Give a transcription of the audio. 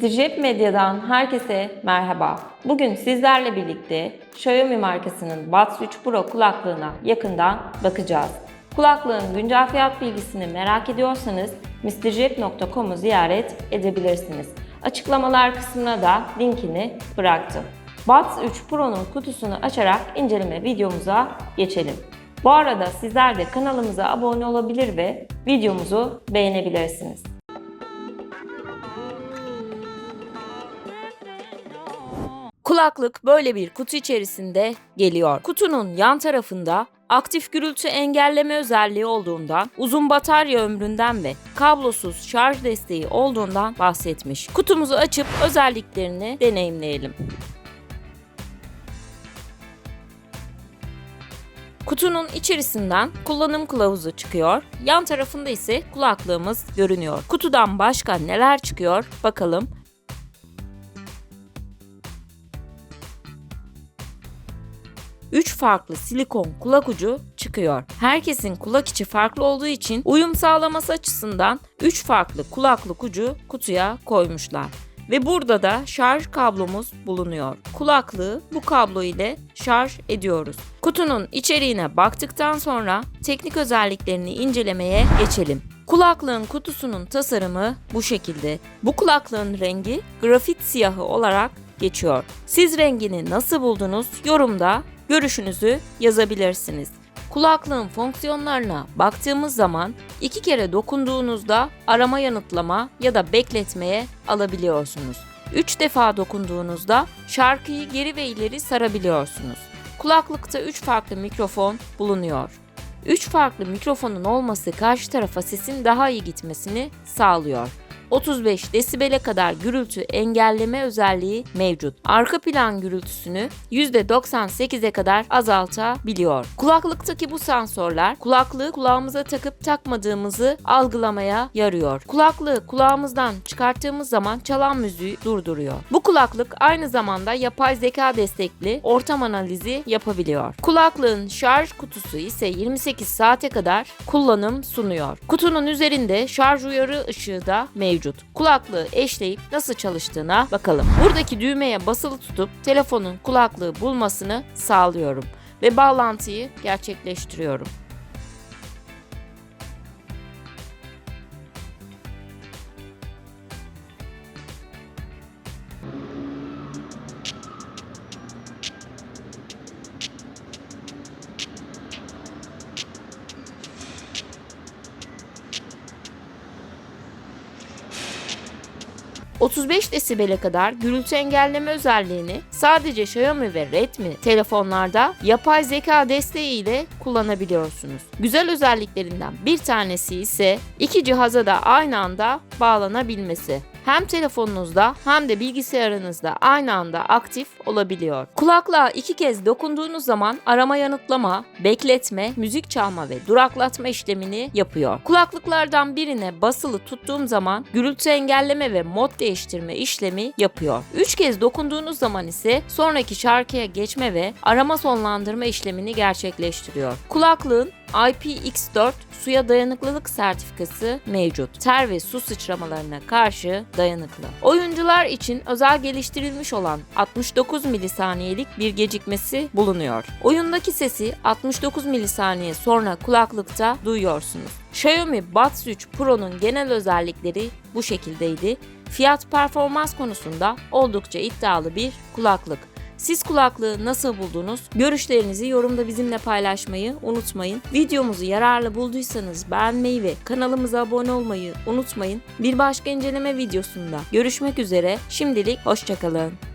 Jeb Medya'dan herkese merhaba. Bugün sizlerle birlikte Xiaomi markasının Buds 3 Pro kulaklığına yakından bakacağız. Kulaklığın güncel fiyat bilgisini merak ediyorsanız mrjeb.com'u ziyaret edebilirsiniz. Açıklamalar kısmına da linkini bıraktım. Buds 3 Pro'nun kutusunu açarak inceleme videomuza geçelim. Bu arada sizler de kanalımıza abone olabilir ve videomuzu beğenebilirsiniz. Kulaklık böyle bir kutu içerisinde geliyor. Kutunun yan tarafında aktif gürültü engelleme özelliği olduğundan, uzun batarya ömründen ve kablosuz şarj desteği olduğundan bahsetmiş. Kutumuzu açıp özelliklerini deneyimleyelim. Kutunun içerisinden kullanım kılavuzu çıkıyor. Yan tarafında ise kulaklığımız görünüyor. Kutudan başka neler çıkıyor bakalım. Farklı silikon kulak ucu çıkıyor. Herkesin kulak içi farklı olduğu için uyum sağlaması açısından 3 farklı kulaklık ucu kutuya koymuşlar. Ve burada da şarj kablomuz bulunuyor. Kulaklığı bu kablo ile şarj ediyoruz. Kutunun içeriğine baktıktan sonra teknik özelliklerini incelemeye geçelim. Kulaklığın kutusunun tasarımı bu şekilde. Bu kulaklığın rengi grafit siyahı olarak geçiyor. Siz rengini nasıl buldunuz? Yorumda görüşünüzü yazabilirsiniz. Kulaklığın fonksiyonlarına baktığımız zaman iki kere dokunduğunuzda arama yanıtlama ya da bekletmeye alabiliyorsunuz. Üç defa dokunduğunuzda şarkıyı geri ve ileri sarabiliyorsunuz. Kulaklıkta üç farklı mikrofon bulunuyor. Üç farklı mikrofonun olması karşı tarafa sesin daha iyi gitmesini sağlıyor. 35 desibele kadar gürültü engelleme özelliği mevcut. Arka plan gürültüsünü %98'e kadar azaltabiliyor. Kulaklıktaki bu sensörler kulaklığı kulağımıza takıp takmadığımızı algılamaya yarıyor. Kulaklığı kulağımızdan çıkarttığımız zaman çalan müziği durduruyor. Bu kulaklık aynı zamanda yapay zeka destekli ortam analizi yapabiliyor. Kulaklığın şarj kutusu ise 28 saate kadar kullanım sunuyor. Kutunun üzerinde şarj uyarı ışığı da mevcut. Kulaklığı eşleyip nasıl çalıştığına bakalım. Buradaki düğmeye basılı tutup telefonun kulaklığı bulmasını sağlıyorum ve bağlantıyı gerçekleştiriyorum. ...35 desibele kadar gürültü engelleme özelliğini sadece Xiaomi ve Redmi telefonlarda yapay zeka desteği ile kullanabiliyorsunuz. Güzel özelliklerinden bir tanesi ise iki cihaza da aynı anda bağlanabilmesi hem telefonunuzda hem de bilgisayarınızda aynı anda aktif olabiliyor. Kulaklığa iki kez dokunduğunuz zaman arama yanıtlama, bekletme, müzik çalma ve duraklatma işlemini yapıyor. Kulaklıklardan birine basılı tuttuğum zaman gürültü engelleme ve mod değiştirme işlemi yapıyor. Üç kez dokunduğunuz zaman ise sonraki şarkıya geçme ve arama sonlandırma işlemini gerçekleştiriyor. Kulaklığın IPX4 suya dayanıklılık sertifikası mevcut. Ter ve su sıçramalarına karşı dayanıklı. Oyuncular için özel geliştirilmiş olan 69 milisaniyelik bir gecikmesi bulunuyor. Oyundaki sesi 69 milisaniye sonra kulaklıkta duyuyorsunuz. Xiaomi Buds 3 Pro'nun genel özellikleri bu şekildeydi. Fiyat performans konusunda oldukça iddialı bir kulaklık. Siz kulaklığı nasıl buldunuz? Görüşlerinizi yorumda bizimle paylaşmayı unutmayın. Videomuzu yararlı bulduysanız beğenmeyi ve kanalımıza abone olmayı unutmayın. Bir başka inceleme videosunda görüşmek üzere. Şimdilik hoşçakalın.